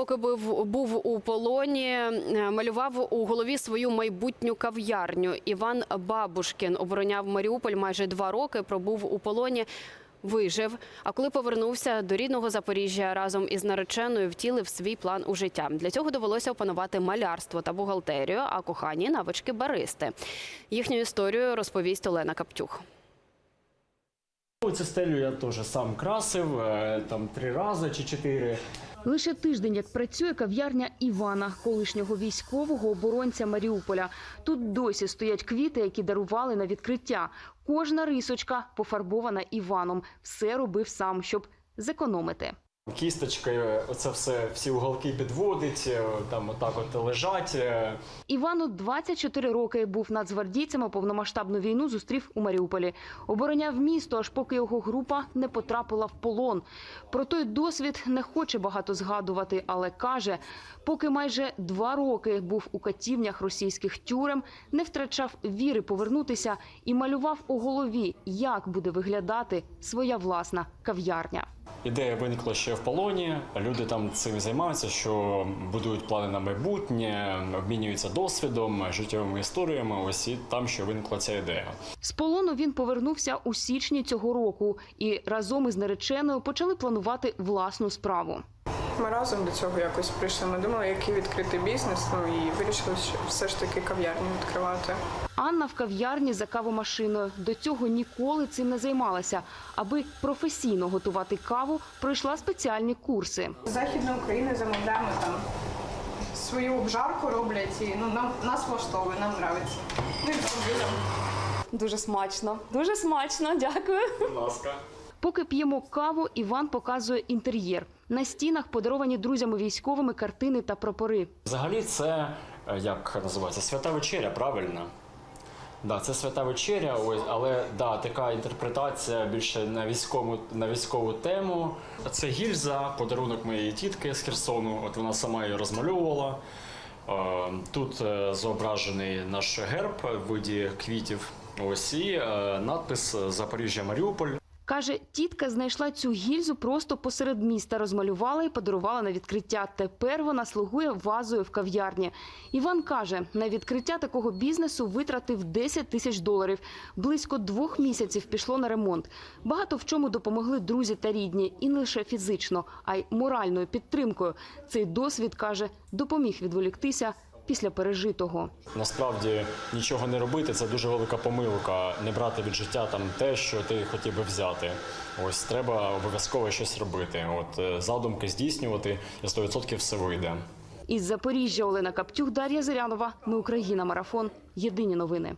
поки був, був у полоні, е, малював у голові свою майбутню кав'ярню. Іван Бабушкін обороняв Маріуполь майже два роки. Пробув у полоні. Вижив, а коли повернувся до рідного Запоріжжя разом із нареченою втілив свій план у життя. Для цього довелося опанувати малярство та бухгалтерію, а кохані навички баристи. Їхню історію розповість Олена Каптюх. Цю стелю я теж сам красив е, там три рази чи чотири. Лише тиждень, як працює кав'ярня Івана, колишнього військового оборонця Маріуполя. Тут досі стоять квіти, які дарували на відкриття. Кожна рисочка пофарбована Іваном. Все робив сам, щоб зекономити. Кісточкою оце все всі уголки підводить, е, там отак от лежать. е. Івану 24 роки був нацгвардійцем, а повномасштабну війну зустрів у Маріуполі. Обороняв місто, аж поки його група не потрапила в полон. Про той досвід не хоче багато згадувати, але каже, поки майже два роки був у катівнях російських тюрем, не втрачав віри повернутися і малював у голові, як буде виглядати своя власна кав'ярня. Ідея виникла ще в полоні. Люди там цим займаються, що будують плани на майбутнє, обмінюються досвідом, життєвими історіями. Ось і там ще виникла ця ідея. З полону він повернувся у січні цього року і разом із нареченою почали планувати власну справу. Ми разом до цього якось прийшли. Ми думали, який відкрити бізнес. Ну і вирішили, що все ж таки кав'ярню відкривати. Анна в кав'ярні за кавомашиною. До цього ніколи цим не займалася. Аби професійно готувати каву, пройшла спеціальні курси. З Західної України замовляємо там свою обжарку роблять і ну нам нас влаштовує, нам подобається. Ну і. Дуже смачно. Дуже смачно, дякую. Будь ласка. Поки п'ємо каву, Іван показує інтер'єр. На стінах подаровані друзями військовими картини та прапори. Взагалі, це е, як називається свята вечеря, правильно? Да, це свята вечеря, ось, але да, така інтерпретація більше на військову на військову тему. Це гільза, подарунок моєї тітки з Херсону. От вона сама її розмальовувала. Е, Тут е, зображений наш герб в виді квітів. Ось і надпис Запоріжжя Маріуполь. Каже, тітка знайшла цю гільзу просто посеред міста, розмалювала і подарувала на відкриття. Тепер вона слугує вазою в кав'ярні. Іван каже, на відкриття такого бізнесу витратив 10 тисяч доларів. Близько двох місяців пішло на ремонт. Багато в чому допомогли друзі та рідні, і не лише фізично, а й моральною підтримкою. Цей досвід каже, допоміг відволіктися після пережитого. Насправді нічого не робити це дуже велика помилка. Не брати від життя там те, що ти хотів би взяти. Ось треба обов'язково щось робити. От е, задумки здійснювати, і 100% все вийде. Із Запоріжжя Олена Каптюх, Дар'я Зирянова. Ми Україна. Марафон. Єдині новини.